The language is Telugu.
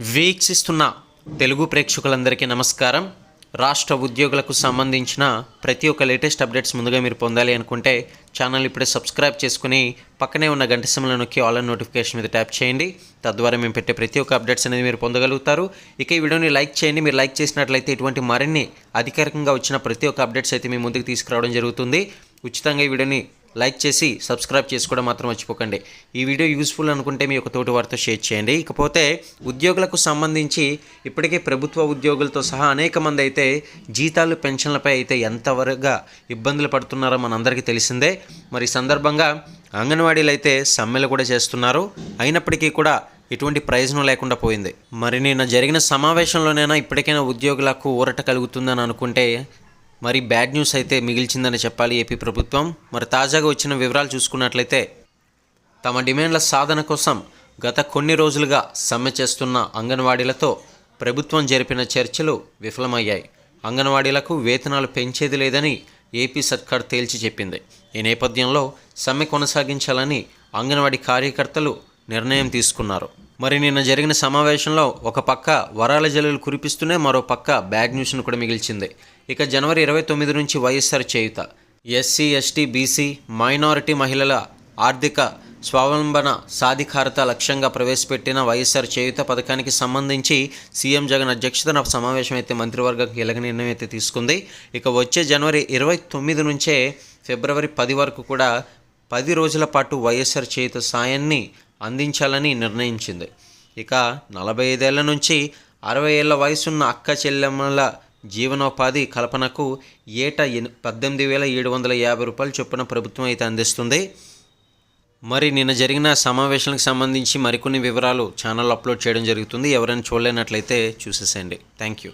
వీక్షిస్తున్న తెలుగు ప్రేక్షకులందరికీ నమస్కారం. రాష్ట్ర ఉద్యోగులకు సంబంధించిన ప్రతి ఒక్క లేటెస్ట్ అప్డేట్స్ ముందుగా మీరు పొందాలి అనుకుంటే ఛానల్ ఇప్పుడే సబ్స్క్రైబ్ చేసుకుని పక్కనే ఉన్న గంట సిమ్లో నొక్కి ఆల్ అండ్ నోటిఫికేషన్ మీద ట్యాప్ చేయండి. తద్వారా మేము పెట్టే ప్రతి ఒక్క అప్డేట్స్ అనేది మీరు పొందగలుగుతారు. ఇక ఈ వీడియోని లైక్ చేయండి. మీరు లైక్ చేసినట్లయితే ఇటువంటి మరిన్ని అధికారికంగా వచ్చిన ప్రతి ఒక్క అప్డేట్స్ అయితే మీ ముందుకు తీసుకురావడం జరుగుతుంది. ఉచితంగా ఈ వీడియోని లైక్ చేసి సబ్స్క్రైబ్ చేసుకోవడం మాత్రం మర్చిపోకండి. ఈ వీడియో యూస్ఫుల్ అనుకుంటే మీ యొక్క తోటి వారితో షేర్ చేయండి. ఇకపోతే ఉద్యోగులకు సంబంధించి ఇప్పటికే ప్రభుత్వ ఉద్యోగులతో సహా అనేక మంది అయితే జీతాలు పెన్షన్లపై అయితే ఎంతవరగా ఇబ్బందులు పడుతున్నారో మనందరికీ తెలిసిందే. మరి ఈ సందర్భంగా అంగన్వాడీలు అయితే సమ్మెలు కూడా చేస్తున్నారు. అయినప్పటికీ కూడా ఎటువంటి ప్రయోజనం లేకుండా పోయింది. మరి నిన్న జరిగిన సమావేశంలోనైనా ఇప్పటికైనా ఉద్యోగులకు ఊరట కలుగుతుందని అనుకుంటే మరి బ్యాడ్ న్యూస్ అయితే మిగిల్చిందని చెప్పాలి ఏపీ ప్రభుత్వం. మరి తాజాగా వచ్చిన వివరాలు చూసుకున్నట్లయితే తమ డిమాండ్ల సాధన కోసం గత కొన్ని రోజులుగా సమ్మె చేస్తున్న అంగన్వాడీలతో ప్రభుత్వం జరిపిన చర్చలు విఫలమయ్యాయి. అంగన్వాడీలకు వేతనాలు పెంచేది లేదని ఏపీ సర్కార్ తేల్చి చెప్పింది. ఈ నేపథ్యంలో సమ్మె కొనసాగించాలని అంగన్వాడీ కార్యకర్తలు నిర్ణయం తీసుకున్నారు. మరి నిన్న జరిగిన సమావేశంలో ఒక పక్క వరాల జల్లులు కురిపిస్తూనే మరో పక్క బ్యాడ్ న్యూస్ను కూడా మిగిల్చింది. ఇక జనవరి ఇరవై తొమ్మిది నుంచి YSR Cheyutha. SC ST BC minority మహిళల ఆర్థిక స్వావలంబన సాధికారత లక్ష్యంగా ప్రవేశపెట్టిన వైఎస్ఆర్ చేయుత పథకానికి సంబంధించి సీఎం జగన్ అధ్యక్షతన సమావేశం అయితే మంత్రివర్గం కీలక నిర్ణయం అయితే తీసుకుంది. ఇక వచ్చే జనవరి ఇరవై తొమ్మిది నుంచే ఫిబ్రవరి పది వరకు కూడా పది రోజుల పాటు వైఎస్ఆర్ చేయుత సాయాన్ని అందించాలని నిర్ణయించింది. ఇక నలభై ఐదేళ్ళ నుంచి అరవై ఏళ్ళ వయసున్న అక్క చెల్లెమ్మల జీవనోపాధి కల్పనకు ఏటా ఎన్ పద్దెనిమిది వేల ఏడు వందల యాభై రూపాయలు చొప్పున ప్రభుత్వం అయితే అందిస్తుంది. మరి నిన్న జరిగిన సమావేశానికి సంబంధించి మరికొన్ని వివరాలు ఛానల్ అప్లోడ్ చేయడం జరుగుతుంది. ఎవరైనా చూడలేనట్లయితే చూసేసేయండి. Thank you